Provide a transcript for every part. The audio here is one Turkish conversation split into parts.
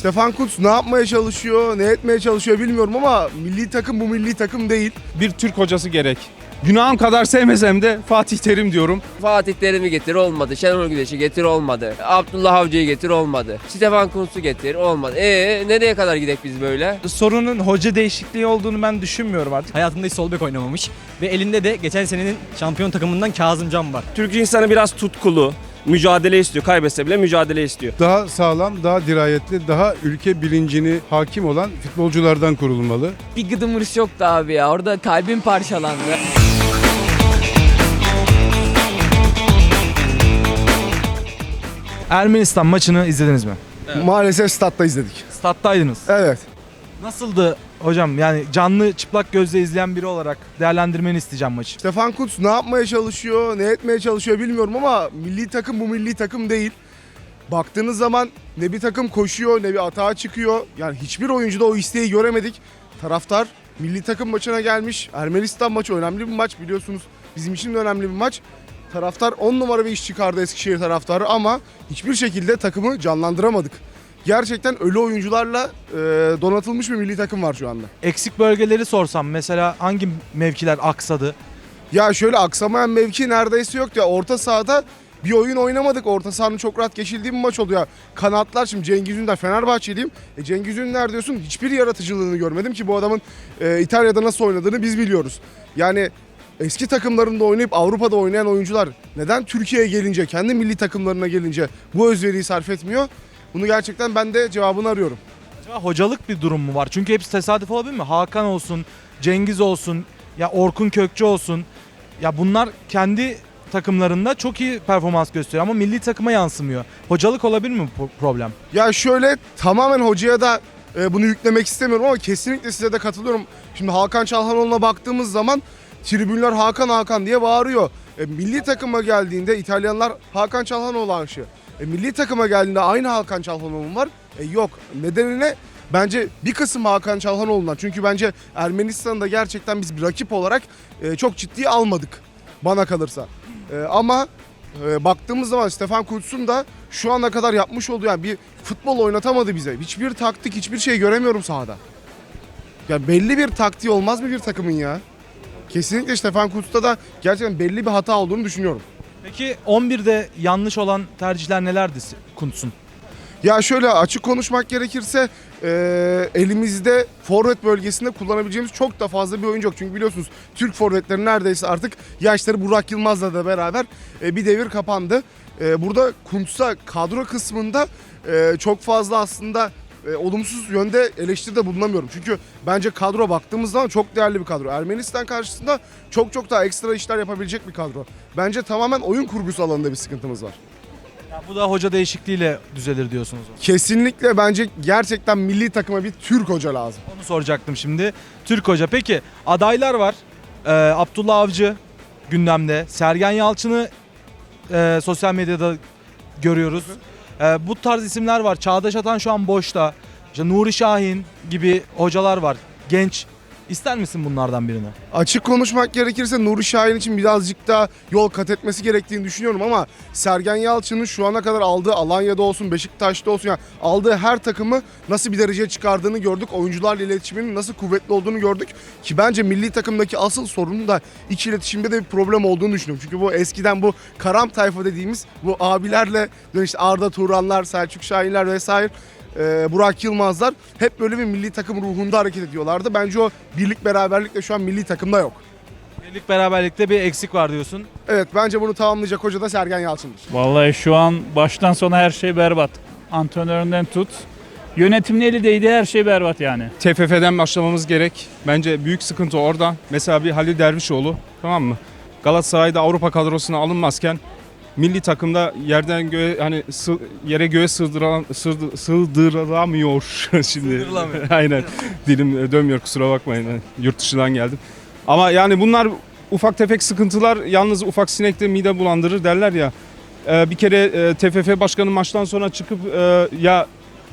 Stefan Kuntz ne yapmaya çalışıyor, ne etmeye çalışıyor bilmiyorum ama milli takım bu milli takım değil. bir Türk hocası gerek. Günahım kadar sevmesem de Fatih Terim diyorum. Fatih Terim'i getir olmadı. Şenol Güneş'i getir olmadı. Abdullah Avcı'yı getir olmadı. Stefan Kuntz'u getir olmadı. E nereye kadar gidek biz böyle? sorunun hoca değişikliği olduğunu ben düşünmüyorum artık. Hayatında hiç sol bek oynamamış ve elinde de geçen senenin şampiyon takımından Kazım Can var. Türk insanı biraz tutkulu, mücadele istiyor. Kaybetse bile mücadele istiyor. daha sağlam, daha dirayetli, daha ülke bilincini hakim olan futbolculardan kurulmalı. bir gıdım vuruş yoktu abi ya. Orada kalbim parçalandı. Ermenistan maçını izlediniz mi? Maalesef statta izledik. Stat'taydınız. Evet. Nasıldı hocam? Yani canlı çıplak gözle izleyen biri olarak değerlendirmeni isteyeceğim maçı. Stefan Kuntz ne yapmaya çalışıyor, ne etmeye çalışıyor bilmiyorum ama milli takım bu milli takım değil. Baktığınız zaman ne bir takım koşuyor ne bir atağa çıkıyor. Yani hiçbir oyuncuda o isteği göremedik. Taraftar milli takım maçına gelmiş. Ermenistan maçı önemli bir maç biliyorsunuz. Bizim için de önemli bir maç. Taraftar 10 numara bir iş çıkardı Eskişehir taraftarı ama hiçbir şekilde takımı canlandıramadık. Gerçekten ölü oyuncularla e, donatılmış bir milli takım var şu anda. Eksik bölgeleri sorsam mesela hangi mevkiler aksadı? Ya şöyle aksamayan mevki neredeyse yok ya. Orta sahada bir oyun oynamadık. Orta sahanın çok rahat geçildiği bir maç oldu ya. Kanatlar şimdi Cengiz Ünder Fenerbahçeliyim. E Cengiz Ünder diyorsun hiçbir yaratıcılığını görmedim ki bu adamın e, İtalya'da nasıl oynadığını biz biliyoruz. Yani eski takımlarında oynayıp Avrupa'da oynayan oyuncular neden Türkiye'ye gelince, kendi milli takımlarına gelince bu özveriyi sarf etmiyor? Bunu gerçekten ben de cevabını arıyorum. Acaba hocalık bir durum mu var? Çünkü hepsi tesadüf olabilir mi? Hakan olsun, Cengiz olsun, ya Orkun Kökçü olsun. Ya bunlar kendi takımlarında çok iyi performans gösteriyor ama milli takıma yansımıyor. Hocalık olabilir mi bu problem? Ya şöyle tamamen hocaya da e, bunu yüklemek istemiyorum ama kesinlikle size de katılıyorum. Şimdi Hakan Çalhanoğlu'na baktığımız zaman tribünler Hakan Hakan diye bağırıyor. E, milli takıma geldiğinde İtalyanlar Hakan Çalhanoğlu aşığı. E, milli takıma geldiğinde aynı Hakan Çalhanoğlu var. E, yok. Nedenine bence bir kısım Hakan Çalhanoğlu'ndan. Çünkü bence Ermenistan'da gerçekten biz bir rakip olarak e, çok ciddiye almadık bana kalırsa. E, ama e, baktığımız zaman Stefan Kuntz'un da şu ana kadar yapmış olduğu yani bir futbol oynatamadı bize. Hiçbir taktik, hiçbir şey göremiyorum sahada. Ya belli bir taktiği olmaz mı bir takımın ya? Kesinlikle Stefan Kuntz'ta da gerçekten belli bir hata olduğunu düşünüyorum. Peki 11'de yanlış olan tercihler nelerdi Kuntz'un? Ya şöyle açık konuşmak gerekirse e, elimizde forvet bölgesinde kullanabileceğimiz çok da fazla bir oyuncu yok. Çünkü biliyorsunuz Türk forvetleri neredeyse artık yaşları Burak Yılmaz'la da beraber e, bir devir kapandı. E, burada Kuntz'a kadro kısmında e, çok fazla aslında e, olumsuz yönde eleştiride bulunamıyorum. Çünkü bence kadro baktığımız zaman çok değerli bir kadro. Ermenistan karşısında çok çok daha ekstra işler yapabilecek bir kadro. Bence tamamen oyun kurgusu alanında bir sıkıntımız var. Ya bu da hoca değişikliğiyle düzelir diyorsunuz. Kesinlikle bence gerçekten milli takıma bir Türk hoca lazım. Onu soracaktım şimdi. Türk hoca. Peki adaylar var. Ee, Abdullah Avcı gündemde. Sergen Yalçın'ı e, sosyal medyada görüyoruz. Ee, bu tarz isimler var. Çağdaş Atan şu an boşta. İşte Nuri Şahin gibi hocalar var. Genç. İster misin bunlardan birini? Açık konuşmak gerekirse Nuri Şahin için birazcık daha yol kat etmesi gerektiğini düşünüyorum ama Sergen Yalçın'ın şu ana kadar aldığı Alanya'da olsun, Beşiktaş'ta olsun yani aldığı her takımı nasıl bir dereceye çıkardığını gördük. Oyuncularla iletişiminin nasıl kuvvetli olduğunu gördük. Ki bence milli takımdaki asıl sorunun da iç iletişimde de bir problem olduğunu düşünüyorum. Çünkü bu eskiden bu karam tayfa dediğimiz bu abilerle işte Arda Turanlar, Selçuk Şahinler vesaire e, Burak Yılmazlar hep böyle bir milli takım ruhunda hareket ediyorlardı. Bence o birlik beraberlik de şu an milli takımda yok. Birlik beraberlikte bir eksik var diyorsun. Evet bence bunu tamamlayacak hoca da Sergen Yalçın'dır. Vallahi şu an baştan sona her şey berbat. Antrenöründen tut. Yönetimin elindeydi her şey berbat yani. TFF'den başlamamız gerek. Bence büyük sıkıntı orada. Mesela bir Halil Dervişoğlu tamam mı? Galatasaray'da Avrupa kadrosuna alınmazken milli takımda yerden göğe hani sı- yere göğe sığdıran sığdı- sığdıramıyor şimdi. Sığdırılamıyor. Aynen. Dilim e, dönmüyor kusura bakmayın. Hani Yurt dışından geldim. Ama yani bunlar ufak tefek sıkıntılar yalnız ufak sinekte mide bulandırır derler ya. Ee, bir kere e, TFF başkanı maçtan sonra çıkıp e, ya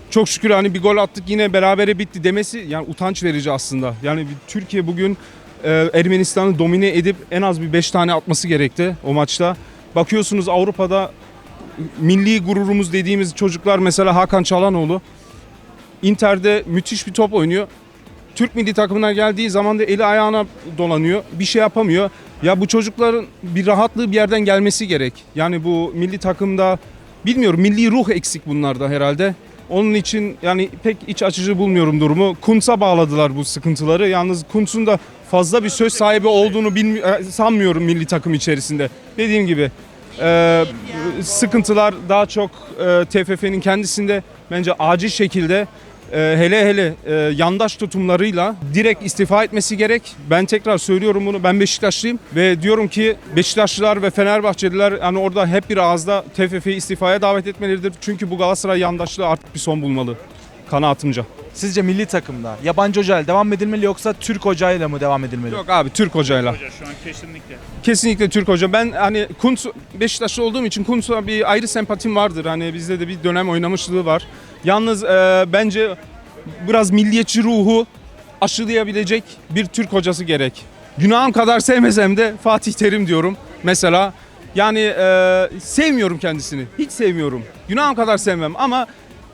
çok şükür hani bir gol attık yine berabere bitti demesi yani utanç verici aslında. Yani bir- Türkiye bugün e, Ermenistan'ı domine edip en az bir 5 tane atması gerekti o maçta. Bakıyorsunuz Avrupa'da milli gururumuz dediğimiz çocuklar mesela Hakan Çalhanoğlu Inter'de müthiş bir top oynuyor. Türk milli takımına geldiği zaman da eli ayağına dolanıyor. Bir şey yapamıyor. Ya bu çocukların bir rahatlığı bir yerden gelmesi gerek. Yani bu milli takımda bilmiyorum milli ruh eksik bunlarda herhalde. Onun için yani pek iç açıcı bulmuyorum durumu. Kuntz'a bağladılar bu sıkıntıları. Yalnız Kuntz'un da fazla bir söz sahibi olduğunu e, sanmıyorum milli takım içerisinde. Dediğim gibi e, sıkıntılar daha çok e, TFF'nin kendisinde bence acil şekilde e, hele hele e, yandaş tutumlarıyla direkt istifa etmesi gerek. Ben tekrar söylüyorum bunu. Ben Beşiktaşlıyım ve diyorum ki Beşiktaşlılar ve Fenerbahçeliler yani orada hep bir ağızda TFF'yi istifaya davet etmeleridir. Çünkü bu Galatasaray yandaşlığı artık bir son bulmalı kanaatimce. Sizce milli takımda yabancı hocayla devam edilmeli yoksa Türk hocayla mı devam edilmeli? Yok abi Türk hocayla. Hoca şu an kesinlikle. Kesinlikle Türk hoca. Ben hani Kuntz Beşiktaşlı olduğum için Kuntz'a bir ayrı sempatim vardır. Hani bizde de bir dönem oynamışlığı var. Yalnız e, bence biraz milliyetçi ruhu aşılayabilecek bir Türk hocası gerek. Günahım kadar sevmesem de Fatih Terim diyorum mesela. Yani e, sevmiyorum kendisini. Hiç sevmiyorum. Günahım kadar sevmem ama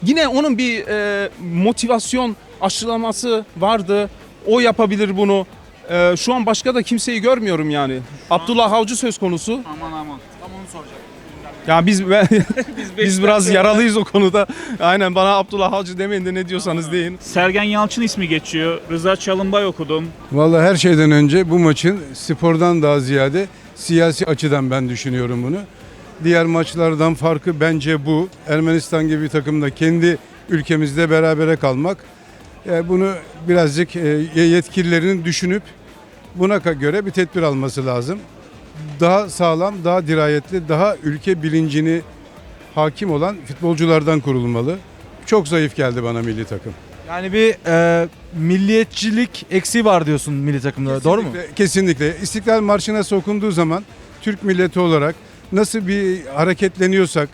yine onun bir e, motivasyon aşılaması vardı. O yapabilir bunu. E, şu an başka da kimseyi görmüyorum yani. Abdullah Avcı söz konusu. Aman aman. Ya biz biz biraz yaralıyız o konuda. Aynen bana Abdullah Avcı demeyin de ne diyorsanız deyin. Sergen Yalçın ismi geçiyor. Rıza Çalınbay okudum. Vallahi her şeyden önce bu maçın spordan daha ziyade siyasi açıdan ben düşünüyorum bunu. Diğer maçlardan farkı bence bu. Ermenistan gibi bir takımda kendi ülkemizde berabere kalmak. E, bunu birazcık e, yetkililerin düşünüp buna göre bir tedbir alması lazım. Daha sağlam, daha dirayetli, daha ülke bilincini hakim olan futbolculardan kurulmalı. Çok zayıf geldi bana milli takım. Yani bir e, milliyetçilik eksiği var diyorsun milli takımda doğru mu? Kesinlikle. İstiklal Marşı'na sokunduğu zaman Türk milleti olarak nasıl bir hareketleniyorsak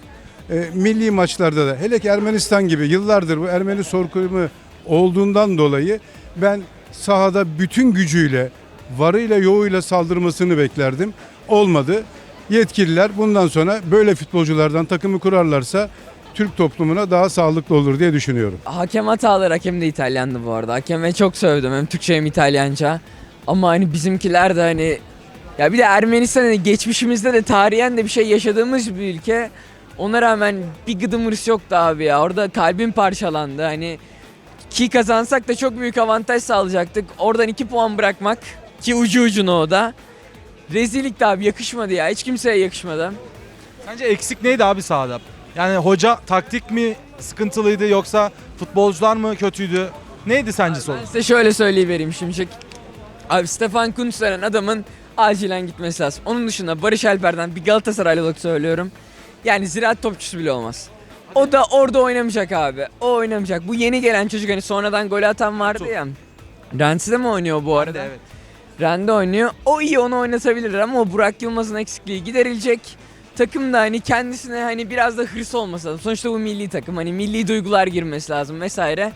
e, milli maçlarda da hele ki Ermenistan gibi yıllardır bu Ermeni soykırımı olduğundan dolayı ben sahada bütün gücüyle varıyla yoğuyla saldırmasını beklerdim. Olmadı. Yetkililer bundan sonra böyle futbolculardan takımı kurarlarsa Türk toplumuna daha sağlıklı olur diye düşünüyorum. Hakem hatalı hakem de İtalyandı bu arada. Hakeme çok sövdüm hem Türkçe hem İtalyanca. Ama hani bizimkiler de hani ya bir de Ermenistan hani geçmişimizde de tarihen de bir şey yaşadığımız bir ülke. Ona rağmen bir gıdım hırs yoktu abi ya. Orada kalbim parçalandı. Hani ki kazansak da çok büyük avantaj sağlayacaktık. Oradan 2 puan bırakmak ki ucu ucuna o da. Rezillikti abi yakışmadı ya. Hiç kimseye yakışmadı. Sence eksik neydi abi sahada? Yani hoca taktik mi sıkıntılıydı yoksa futbolcular mı kötüydü? Neydi sence sorun? Ben size şöyle söyleyivereyim şimdi. Abi Stefan Kuntz denen adamın acilen gitmesi lazım. Onun dışında Barış Alper'den bir Galatasaraylı olarak söylüyorum. Yani ziraat topçusu bile olmaz. O da orada oynamayacak abi. O oynamayacak. Bu yeni gelen çocuk hani sonradan gol atan vardı ya. Rennes'de mi oynuyor bu arada? Evet. Rende oynuyor. O iyi onu oynatabilir ama o Burak Yılmaz'ın eksikliği giderilecek. Takım da hani kendisine hani biraz da hırs olması lazım. Sonuçta bu milli takım. Hani milli duygular girmesi lazım vesaire.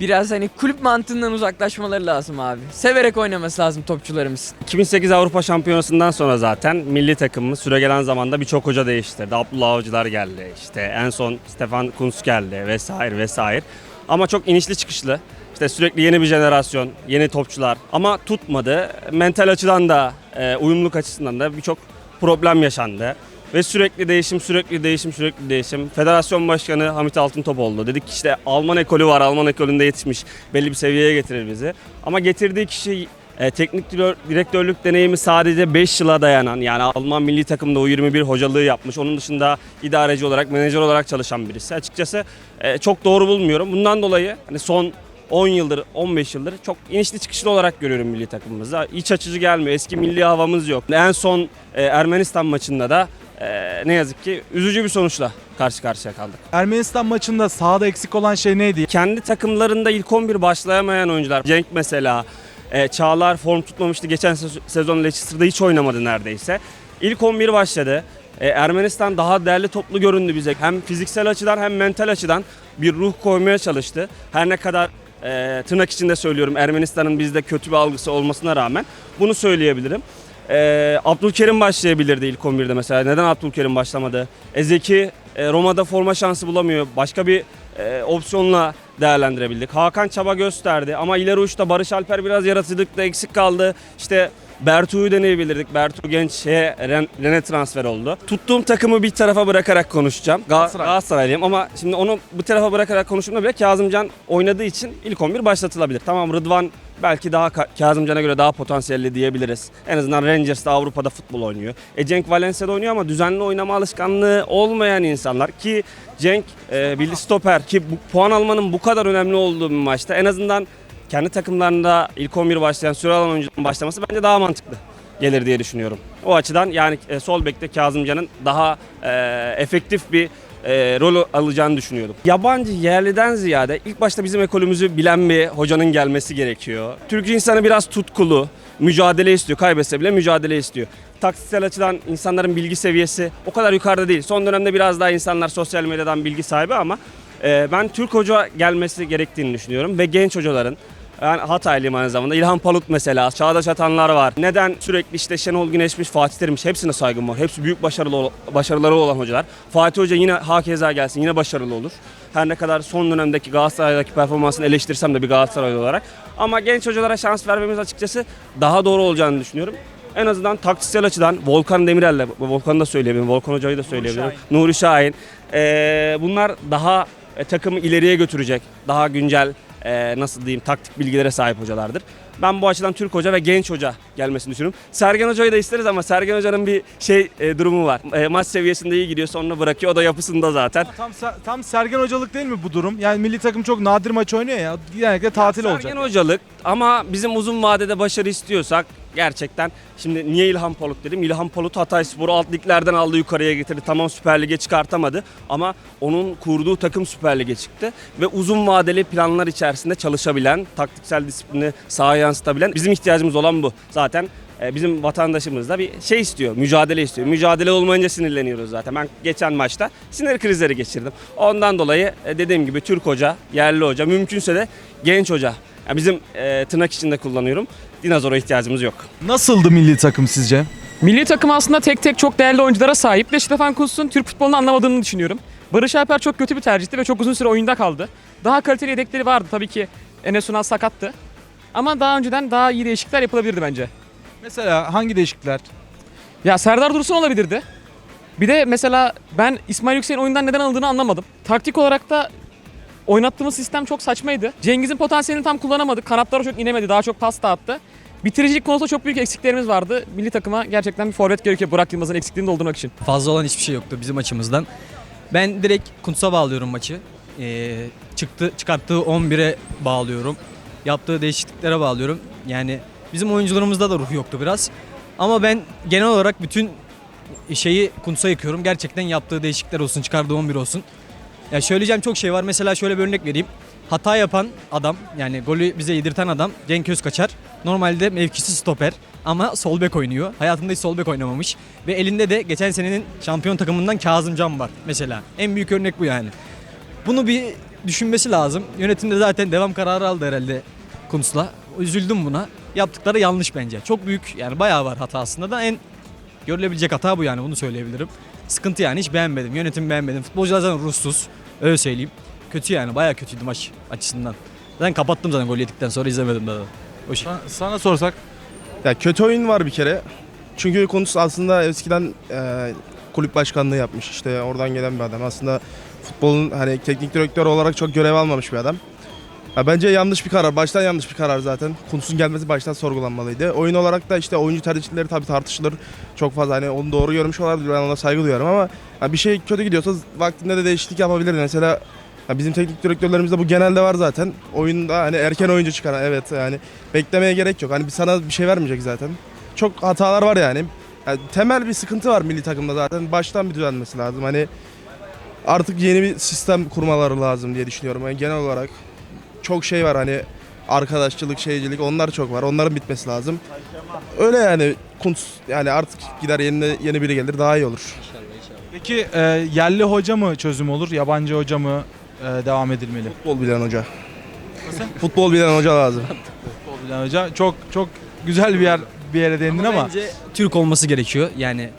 Biraz hani kulüp mantığından uzaklaşmaları lazım abi. Severek oynaması lazım topçularımız. 2008 Avrupa Şampiyonası'ndan sonra zaten milli takımımız süre gelen zamanda birçok hoca değiştirdi. Abdullah Avcılar geldi işte en son Stefan Kuntz geldi vesaire vesaire. Ama çok inişli çıkışlı. İşte sürekli yeni bir jenerasyon, yeni topçular ama tutmadı. Mental açıdan da, e, uyumluluk açısından da birçok problem yaşandı. Ve sürekli değişim, sürekli değişim, sürekli değişim. Federasyon Başkanı Hamit Altıntop oldu. Dedik ki işte Alman ekolü var, Alman ekolünde yetişmiş. Belli bir seviyeye getirir bizi. Ama getirdiği kişi e, teknik direktör- direktörlük deneyimi sadece 5 yıla dayanan yani Alman milli takımda U21 hocalığı yapmış. Onun dışında idareci olarak, menajer olarak çalışan birisi. Açıkçası e, çok doğru bulmuyorum. Bundan dolayı hani son 10 yıldır, 15 yıldır çok inişli çıkışlı olarak görüyorum milli takımımızda. İç açıcı gelmiyor. Eski milli havamız yok. En son e, Ermenistan maçında da e, ne yazık ki üzücü bir sonuçla karşı karşıya kaldık. Ermenistan maçında sahada eksik olan şey neydi? Kendi takımlarında ilk 11 başlayamayan oyuncular. Cenk mesela, e, Çağlar form tutmamıştı. Geçen se- sezon Leicester'da hiç oynamadı neredeyse. İlk 11 başladı. E, Ermenistan daha değerli toplu göründü bize. Hem fiziksel açıdan hem mental açıdan bir ruh koymaya çalıştı. Her ne kadar e, tırnak içinde söylüyorum Ermenistan'ın bizde kötü bir algısı olmasına rağmen bunu söyleyebilirim. E, Abdülkerim başlayabilirdi ilk 11'de mesela. Neden Abdülkerim başlamadı? Ezeki e, Roma'da forma şansı bulamıyor. Başka bir e, opsiyonla değerlendirebildik. Hakan çaba gösterdi ama ileri uçta Barış Alper biraz yaratıcılıkta eksik kaldı. İşte Bertu'yu deneyebilirdik. Bertu genç şeye Ren- Ren'e transfer oldu. Tuttuğum takımı bir tarafa bırakarak konuşacağım. Ga- Galatasaraylıyım ama şimdi onu bu tarafa bırakarak konuştuğumda bile Kazımcan oynadığı için ilk 11 başlatılabilir. Tamam Rıdvan belki daha Ka- Kazımcan'a göre daha potansiyelli diyebiliriz. En azından Rangers'ta Avrupa'da futbol oynuyor. E Cenk Valencia'da oynuyor ama düzenli oynama alışkanlığı olmayan insanlar ki Cenk e, bildi stoper ki bu, puan almanın bu kadar önemli olduğu bir maçta en azından kendi takımlarında ilk 11 başlayan süre alan oyuncuların başlaması bence daha mantıklı gelir diye düşünüyorum. O açıdan yani e, sol bekte Kazımcan'ın daha e, efektif bir e, rol alacağını düşünüyordum. Yabancı yerliden ziyade ilk başta bizim ekolümüzü bilen bir hocanın gelmesi gerekiyor. Türk insanı biraz tutkulu, mücadele istiyor. Kaybetse bile mücadele istiyor. Taktiksel açıdan insanların bilgi seviyesi o kadar yukarıda değil. Son dönemde biraz daha insanlar sosyal medyadan bilgi sahibi ama e, ben Türk hoca gelmesi gerektiğini düşünüyorum ve genç hocaların ben Hataylıyım aynı zamanda. İlhan Palut mesela, Çağdaş Atanlar var. Neden sürekli işte Şenol Güneş'miş, Fatih Terim'miş hepsine saygım var. Hepsi büyük başarılı başarıları olan hocalar. Fatih Hoca yine hakeza gelsin, yine başarılı olur. Her ne kadar son dönemdeki Galatasaray'daki performansını eleştirsem de bir Galatasaraylı olarak. Ama genç hocalara şans vermemiz açıkçası daha doğru olacağını düşünüyorum. En azından taktiksel açıdan Volkan Demirel'le, Volkan'ı da söyleyebilirim, Volkan Hoca'yı da söyleyebilirim. Nuri Şahin. Ee, bunlar daha e, takımı ileriye götürecek, daha güncel e, nasıl diyeyim taktik bilgilere sahip hocalardır. Ben bu açıdan Türk hoca ve genç hoca gelmesini düşünüyorum. Sergen Hoca'yı da isteriz ama Sergen Hoca'nın bir şey e, durumu var. E, maç seviyesinde iyi gidiyor sonra bırakıyor. O da yapısında zaten. Tam tam Sergen hocalık değil mi bu durum? Yani milli takım çok nadir maç oynuyor ya. Genellikle tatil olacak. Sergen hocalık ama bizim uzun vadede başarı istiyorsak gerçekten şimdi niye İlhan Palut dedim? İlhan Palut Hatay Spor'u alt liglerden aldı yukarıya getirdi. Tamam Süper Lig'e çıkartamadı ama onun kurduğu takım Süper Lig'e çıktı ve uzun vadeli planlar içerisinde çalışabilen, taktiksel disiplini sahaya yansıtabilen bizim ihtiyacımız olan bu. Zaten e, bizim vatandaşımız da bir şey istiyor, mücadele istiyor. Mücadele olmayınca sinirleniyoruz zaten. Ben geçen maçta sinir krizleri geçirdim. Ondan dolayı e, dediğim gibi Türk hoca, yerli hoca, mümkünse de genç hoca. Yani bizim e, tırnak içinde kullanıyorum. Dinozora ihtiyacımız yok. Nasıldı milli takım sizce? Milli takım aslında tek tek çok değerli oyunculara sahip ve Stefan Kuntz'un Türk futbolunu anlamadığını düşünüyorum. Barış Alper çok kötü bir tercihti ve çok uzun süre oyunda kaldı. Daha kaliteli yedekleri vardı tabii ki Enes Ünal sakattı. Ama daha önceden daha iyi değişiklikler yapılabilirdi bence. Mesela hangi değişiklikler? Ya Serdar Dursun olabilirdi. Bir de mesela ben İsmail Yüksel'in oyundan neden alındığını anlamadım. Taktik olarak da oynattığımız sistem çok saçmaydı. Cengiz'in potansiyelini tam kullanamadık. Kanatlara çok inemedi. Daha çok pas dağıttı. Bitiricilik konusunda çok büyük eksiklerimiz vardı. Milli takıma gerçekten bir forvet gerekiyor Burak Yılmaz'ın eksikliğini doldurmak için. Fazla olan hiçbir şey yoktu bizim açımızdan. Ben direkt Kuntz'a bağlıyorum maçı. Ee, çıktı çıkarttığı 11'e bağlıyorum. Yaptığı değişikliklere bağlıyorum. Yani bizim oyuncularımızda da ruh yoktu biraz. Ama ben genel olarak bütün şeyi Kuntz'a yıkıyorum. Gerçekten yaptığı değişiklikler olsun, çıkardığı 11 olsun. Ya söyleyeceğim çok şey var. Mesela şöyle bir örnek vereyim. Hata yapan adam yani golü bize yedirten adam Cenk Özkaçar. Normalde mevkisi stoper ama sol bek oynuyor. Hayatında hiç sol bek oynamamış. Ve elinde de geçen senenin şampiyon takımından Kazımcan var mesela. En büyük örnek bu yani. Bunu bir düşünmesi lazım. Yönetimde zaten devam kararı aldı herhalde Kuntz'la. Üzüldüm buna. Yaptıkları yanlış bence. Çok büyük yani bayağı var hata aslında da en görülebilecek hata bu yani bunu söyleyebilirim. Sıkıntı yani hiç beğenmedim. Yönetim beğenmedim. Futbolcular zaten ruhsuz. Öyle söyleyeyim. Kötü yani bayağı kötüydü maç açısından. Zaten kapattım zaten gol yedikten sonra izlemedim daha. da. O şey. Sana, sana sorsak Ya kötü oyun var bir kere. Çünkü konusu aslında eskiden e, kulüp başkanlığı yapmış. İşte oradan gelen bir adam. Aslında futbolun hani teknik direktör olarak çok görev almamış bir adam. Ya bence yanlış bir karar. Baştan yanlış bir karar zaten. Kuntz'un gelmesi baştan sorgulanmalıydı. Oyun olarak da işte oyuncu tercihleri tabii tartışılır. Çok fazla hani onu doğru görmüş olabilir. Ben ona saygı duyuyorum ama bir şey kötü gidiyorsa vaktinde de değişiklik yapabilir. Mesela ya bizim teknik direktörlerimizde bu genelde var zaten. Oyunda hani erken oyuncu çıkaran evet yani beklemeye gerek yok. Hani sana bir şey vermeyecek zaten. Çok hatalar var yani. Yani temel bir sıkıntı var milli takımda zaten. Baştan bir düzelmesi lazım. Hani artık yeni bir sistem kurmaları lazım diye düşünüyorum. Yani genel olarak çok şey var hani arkadaşçılık, şeycilik onlar çok var. Onların bitmesi lazım. Öyle yani Kuntz yani artık gider yeni yeni biri gelir daha iyi olur. peki e, yerli hoca mı çözüm olur, yabancı hoca mı e, devam edilmeli? Futbol bilen hoca. Futbol bilen hoca lazım. Futbol bilen hoca çok çok güzel bir yer bir yere değindin ama, bence Türk olması gerekiyor. Yani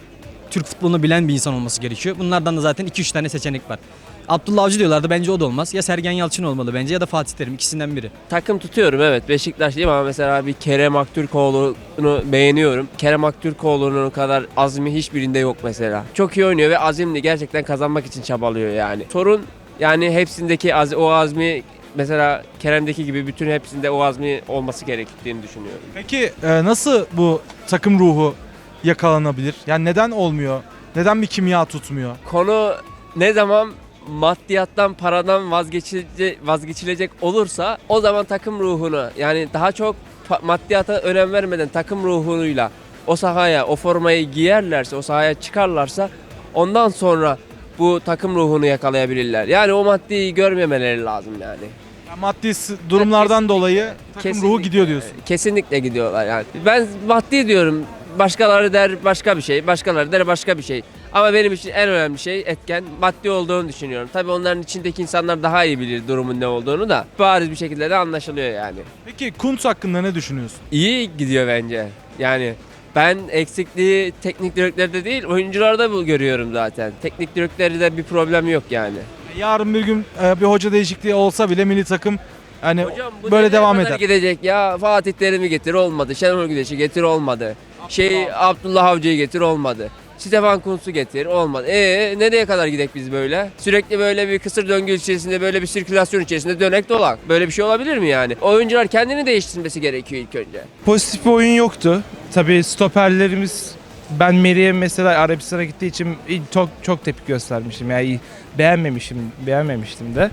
Türk futbolunu bilen bir insan olması gerekiyor. Bunlardan da zaten 2-3 tane seçenek var. Abdullah Avcı diyorlardı bence o da olmaz. Ya Sergen Yalçın olmalı bence ya da Fatih Terim ikisinden biri. Takım tutuyorum evet Beşiktaşlıyım ama mesela bir Kerem Aktürkoğlu'nu beğeniyorum. Kerem Aktürkoğlu'nun kadar azmi hiçbirinde yok mesela. Çok iyi oynuyor ve azimli gerçekten kazanmak için çabalıyor yani. Sorun yani hepsindeki az, o azmi mesela Kerem'deki gibi bütün hepsinde o azmi olması gerektiğini düşünüyorum. Peki e, nasıl bu takım ruhu yakalanabilir? Yani neden olmuyor? Neden bir kimya tutmuyor? Konu ne zaman maddiyattan, paradan vazgeçilecek, vazgeçilecek olursa o zaman takım ruhunu yani daha çok maddiyata önem vermeden takım ruhuyla o sahaya, o formayı giyerlerse, o sahaya çıkarlarsa ondan sonra bu takım ruhunu yakalayabilirler. Yani o maddeyi görmemeleri lazım yani. Yani maddi durumlardan dolayı takım ruhu Kesinlikle. gidiyor diyorsun. Kesinlikle gidiyorlar yani. Ben maddi diyorum. Başkaları der başka bir şey, başkaları der başka bir şey. Ama benim için en önemli şey etken maddi olduğunu düşünüyorum. Tabii onların içindeki insanlar daha iyi bilir durumun ne olduğunu da bariz bir şekilde de anlaşılıyor yani. Peki Kuntz hakkında ne düşünüyorsun? İyi gidiyor bence. Yani ben eksikliği teknik direktörde değil oyuncularda bu görüyorum zaten. Teknik direktörde bir problem yok yani. Yarın bir gün e, bir hoca değişikliği olsa bile milli takım hani Hocam bu böyle nereye devam kadar eder. gidecek ya Fatih Terim'i getir olmadı. Şenol Güneş'i getir olmadı. Şey Abdullah Avcı'yı getir olmadı. Stefan Kuntz'u getir olmadı. E nereye kadar gidek biz böyle? Sürekli böyle bir kısır döngü içerisinde böyle bir sirkülasyon içerisinde dönek dolak. Böyle bir şey olabilir mi yani? Oyuncular kendini değiştirmesi gerekiyor ilk önce. Pozitif bir oyun yoktu. Tabii stoperlerimiz ben Meri'ye mesela Arabistan'a gittiği için çok çok tepki göstermiştim. Yani beğenmemişim, beğenmemiştim de.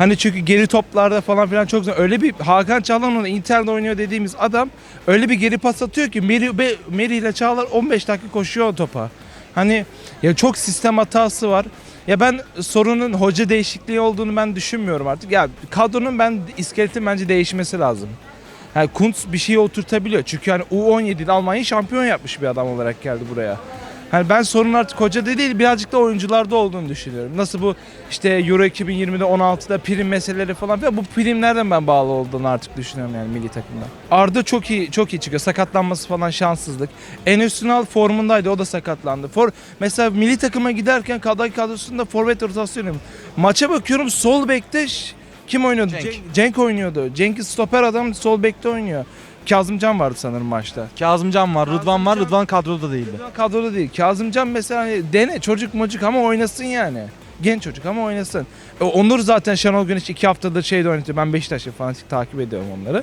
Hani çünkü geri toplarda falan filan çok güzel. Öyle bir Hakan Çalhanoğlu Inter'de oynuyor dediğimiz adam öyle bir geri pas atıyor ki Meri, be- Meri ile Çağlar 15 dakika koşuyor o topa. Hani ya çok sistem hatası var. Ya ben sorunun hoca değişikliği olduğunu ben düşünmüyorum artık. Ya kadronun ben iskeletin bence değişmesi lazım. Yani Kuntz bir şeye oturtabiliyor. Çünkü hani U17'de Almanya'yı şampiyon yapmış bir adam olarak geldi buraya. Hani ben sorun artık hocada değil birazcık da oyuncularda olduğunu düşünüyorum. Nasıl bu işte Euro 2020'de 16'da prim meseleleri falan filan bu primlerden ben bağlı olduğunu artık düşünüyorum yani milli takımda. Arda çok iyi çok iyi çıkıyor. Sakatlanması falan şanssızlık. Enes Ünal formundaydı o da sakatlandı. For, mesela milli takıma giderken kadro kadrosunda forvet rotasyonu. Maça bakıyorum sol bekte kim oynuyordu? Cenk. Cenk, oynuyordu. Cenk stoper adam sol bekte oynuyor. Kazımcan vardı sanırım maçta. Kazımcan var, Rıdvan var. Rıdvan kadroda değildi. Rıdvan kadroda değil. Kazımcan mesela hani dene çocuk mocuk ama oynasın yani. Genç çocuk ama oynasın. E, Onur zaten Şenol Güneş iki haftadır şeyde oynatıyor. Ben Beşiktaş'ı fanatik takip ediyorum onları.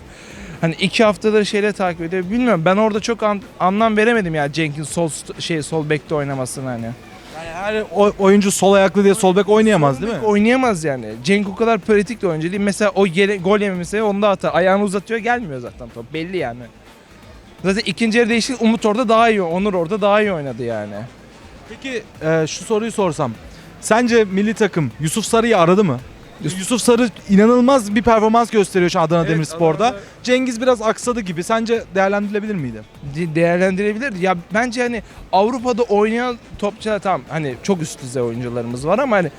Hani iki haftadır şeyle takip ediyor. Bilmiyorum ben orada çok an- anlam veremedim ya Cenk'in sol st- şey sol bekte oynamasını hani. Yani her o- oyuncu sol ayaklı diye sol bek oynayamaz değil mi? Oynayamaz yani. Cenk o kadar pratik bir oyuncu değil. Mesela o yere, gol yememesi onda atar. Ayağını uzatıyor gelmiyor zaten top. Belli yani. Zaten ikinci yarı değişik Umut orada daha iyi. Onur orada daha iyi oynadı yani. Peki e, şu soruyu sorsam. Sence milli takım Yusuf Sarı'yı aradı mı? Yusuf Sarı inanılmaz bir performans gösteriyor şu an Adana Evet, Demirspor'da. Adana- Cengiz biraz aksadı gibi. Sence değerlendirilebilir miydi? de- değerlendirebilir. Ya bence hani Avrupa'da oynayan topçular tamam hani çok üst düzey oyuncularımız var ama hani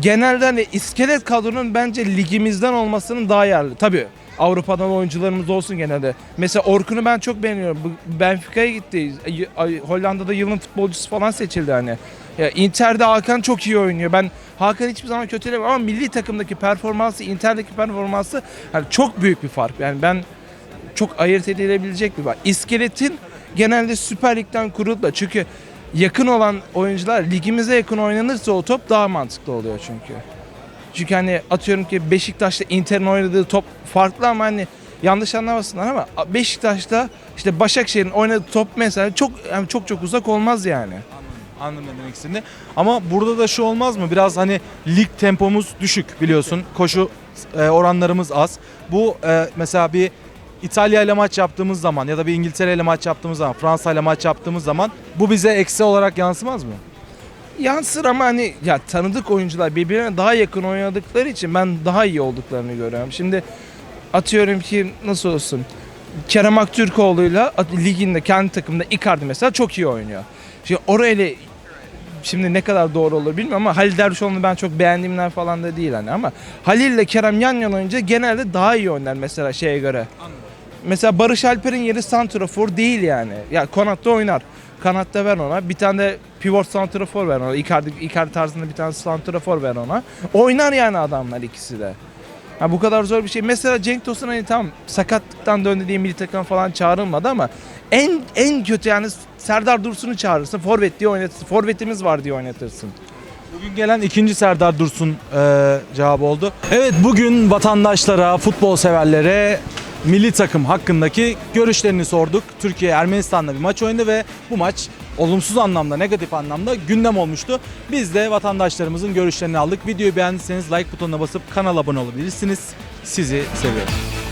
genelde hani iskelet kadronun bence ligimizden olmasının daha yararlı. Tabii Avrupa'dan oyuncularımız olsun genelde. Mesela Orkun'u ben çok beğeniyorum. Bu Benfica'ya gitti. Ay- Hollanda'da yılın futbolcusu falan seçildi hani. Ya Inter'de Hakan çok iyi oynuyor. Ben Hakan hiçbir zaman kötülemem ama milli takımdaki performansı, Inter'deki performansı hani çok büyük bir fark. Yani ben çok ayırt edilebilecek bir var. İskeletin genelde Süper Lig'den kurulup da çünkü yakın olan oyuncular ligimize yakın oynanırsa o top daha mantıklı oluyor çünkü. Çünkü hani atıyorum ki Beşiktaş'ta Inter'in oynadığı top farklı ama hani yanlış anlamasınlar ama Beşiktaş'ta işte Başakşehir'in oynadığı top mesela çok yani çok çok uzak olmaz yani. Anladım ne demek istediğini. Ama burada da şu olmaz mı? Biraz hani lig tempomuz düşük biliyorsun. Koşu e, oranlarımız az. Bu e, mesela bir İtalya ile maç yaptığımız zaman ya da bir İngiltere ile maç yaptığımız zaman, Fransa ile maç yaptığımız zaman bu bize eksi olarak yansımaz mı? Yansır ama hani ya tanıdık oyuncular birbirine daha yakın oynadıkları için ben daha iyi olduklarını görüyorum. Şimdi atıyorum ki nasıl olsun Kerem Aktürkoğlu'yla liginde kendi takımda Icardi mesela çok iyi oynuyor. Şimdi orayla şimdi ne kadar doğru olur bilmiyorum ama Halil Dervişoğlu'nu ben çok beğendiğimden falan da değil hani ama Halil ile Kerem yan yana oynayınca genelde daha iyi oynar mesela şeye göre. Mesela Barış Alper'in yeri santrafor değil yani. Ya Konat'ta oynar. Kanatta ver ona. Bir tane de pivot santrafor ver ona. Icardi, Icardi tarzında bir tane santrafor ver ona. Oynar yani adamlar ikisi de. Ha bu kadar zor bir şey. Mesela Cenk Tosun hani tamam sakatlıktan döndü diye milli takım falan çağrılmadı ama en en kötü yani Serdar Dursun'u çağırırsın. Forvet diye oynatırsın. Forvetimiz var diye oynatırsın. Bugün gelen ikinci Serdar Dursun e, cevabı oldu. Evet bugün vatandaşlara, futbol severlere milli takım hakkındaki görüşlerini sorduk. Türkiye Ermenistan'la bir maç oynadı ve bu maç olumsuz anlamda, negatif anlamda gündem olmuştu. Biz de vatandaşlarımızın görüşlerini aldık. Videoyu beğendiyseniz like butonuna basıp kanala abone olabilirsiniz. Sizi seviyorum.